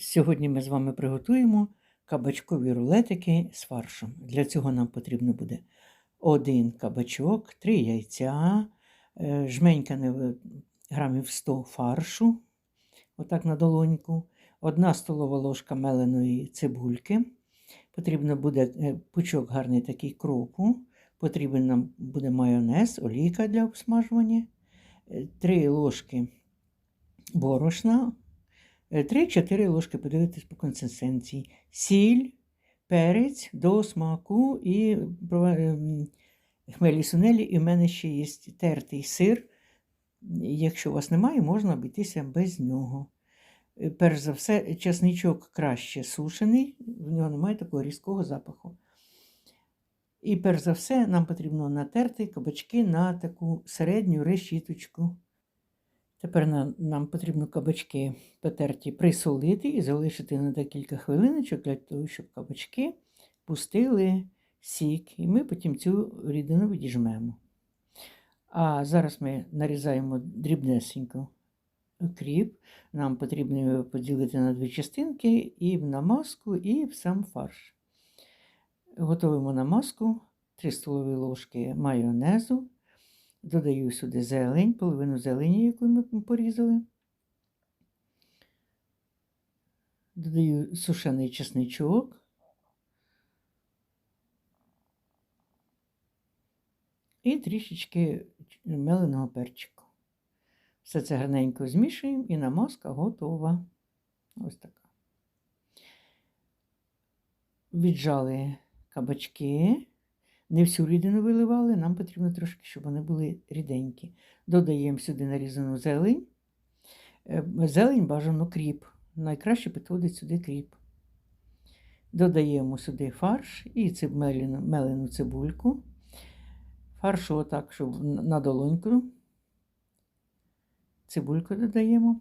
Сьогодні ми з вами приготуємо кабачкові рулетики з фаршем. Для цього нам потрібно буде один кабачок, три яйця, е, жменька грамів 100 фаршу, отак на долоньку, одна столова ложка меленої цибульки. Потрібно буде е, пучок гарний такий кропу. Потрібен нам буде майонез, олійка для обсмажування, е, три ложки борошна, 3-4 ложки подивитись по консистенції. Сіль, перець до смаку і ем, хмелі сунелі. І в мене ще є тертий сир. Якщо у вас немає, можна обійтися без нього. Е, Перш за все, часничок краще сушений, в нього немає такого різкого запаху. І перш за все, нам потрібно натерти кабачки на таку середню решіточку. Тепер нам, потрібно кабачки потерті присолити і залишити на декілька хвилиночок для того, щоб кабачки пустили сік, і ми потім цю рідину відіжмемо. А зараз ми нарізаємо дрібнесенько кріп. Нам потрібно його поділити на дві частинки і в намазку, і в сам фарш. Готуємо намазку 3 столові ложки майонезу. Додаю сюди зелень, половину зелені, яку ми порізали. Додаю сушений чесничок. І трішечки меленого перчику. Все це гарненько змішуємо і намазка готова. Ось така. Віджали кабачки. Не всю рідину виливали, нам потрібно трошки, щоб вони були ріденькі. Додаємо сюди нарізану зелень. Е, Зелень бажано кріп. Найкраще підходить сюди кріп. Додаємо сюди фарш і циб- мелену, цибульку. Фаршу отак, щоб на долоньку. Цибульку додаємо.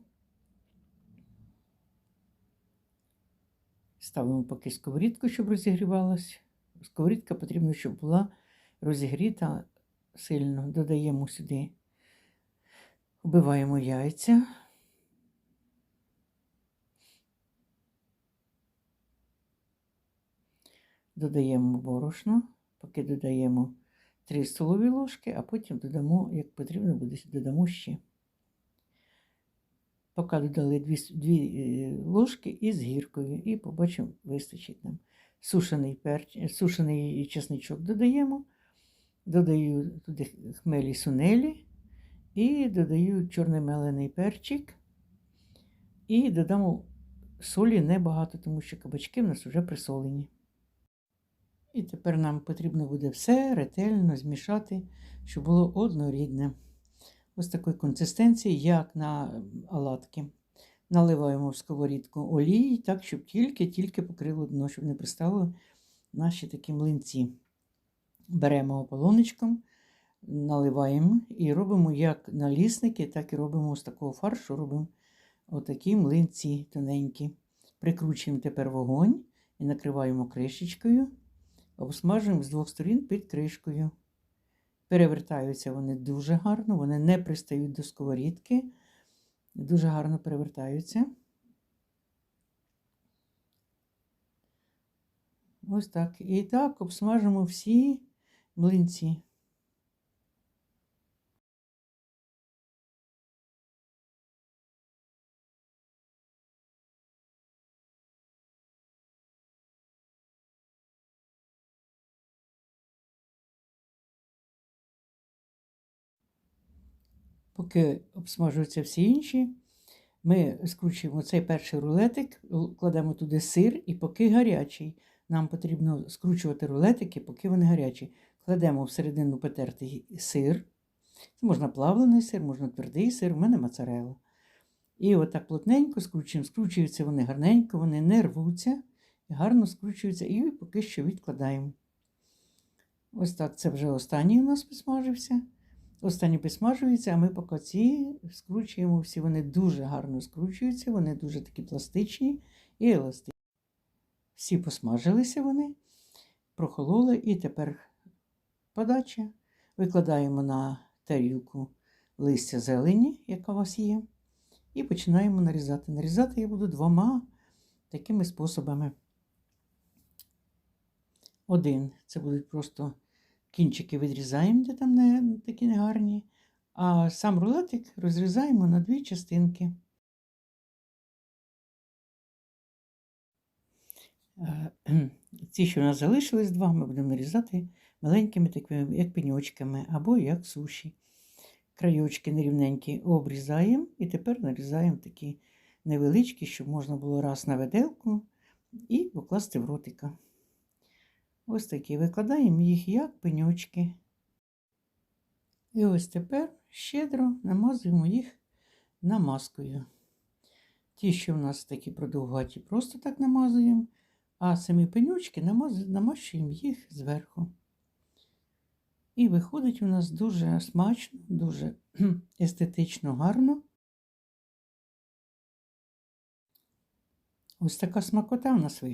Ставимо поки сковорідку, щоб розігрівалась. Сковорідка потрібно, щоб була розігріта сильно. Додаємо сюди, вбиваємо яйця. Додаємо борошно, поки додаємо 3 столові ложки, а потім додамо, як потрібно буде, додамо ще. Поки додали 2 ложки із гіркою, і побачимо, вистачить нам сушений, перч... сушений чесничок додаємо, додаю туди хмелі сунелі і додаю чорний мелений перчик. І додамо солі небагато, тому що кабачки в нас вже присолені. І тепер нам потрібно буде все ретельно змішати, щоб було однорідне. Ось такої консистенції, як на оладки. Наливаємо в сковорідку олії, так, щоб тільки-тільки покрило дно, щоб не пристало наші такі млинці. Беремо ополонечком, наливаємо і робимо як налісники, так і робимо з такого фаршу, робимо отакі млинці тоненькі. Прикручуємо тепер вогонь і накриваємо кришечкою, обсмажуємо з двох сторін під кришкою. Перевертаються вони дуже гарно, вони не пристають до сковорідки. Дуже гарно перевертаються. Ось так. І так обсмажимо всі млинці. Поки обсмажуються всі інші, ми скручуємо цей перший рулетик, кладемо туди сир, і поки гарячий. Нам потрібно скручувати рулетики, поки вони гарячі. Кладемо всередину потертий сир. Це можна плавлений сир, можна твердий сир, у мене моцарелла. І отак плотненько скручуємо. Скручуються вони гарненько, вони не рвуться, гарно скручуються і поки що відкладаємо. Ось так це вже останній у нас посмажився. Останні підсмажуються, а ми поки ці скручуємо всі. Вони дуже гарно скручуються, вони дуже такі пластичні і еластичні. Всі посмажилися вони, прохололи, і тепер подача. Викладаємо на тарілку листя зелені, яка у вас є, і починаємо нарізати. Нарізати я буду двома такими способами. Один це будуть просто кінчики відрізаємо, де там не, такі негарні, а сам рулетик розрізаємо на дві частинки. Е, Ці, що у нас залишились два, ми будемо нарізати маленькими такими, як пеньочками, або як суші. Краєчки нерівненькі обрізаємо і тепер нарізаємо такі невеличкі, щоб можна було раз на виделку і покласти в ротика. Ось такі викладаємо їх як пеньочки. І ось тепер щедро намазуємо їх намазкою. Ті, що в нас такі продовгаті, просто так намазуємо, а самі намаз- намащуємо їх зверху. І виходить у нас дуже смачно, дуже естетично гарно. Ось така смакота в нас вийшла.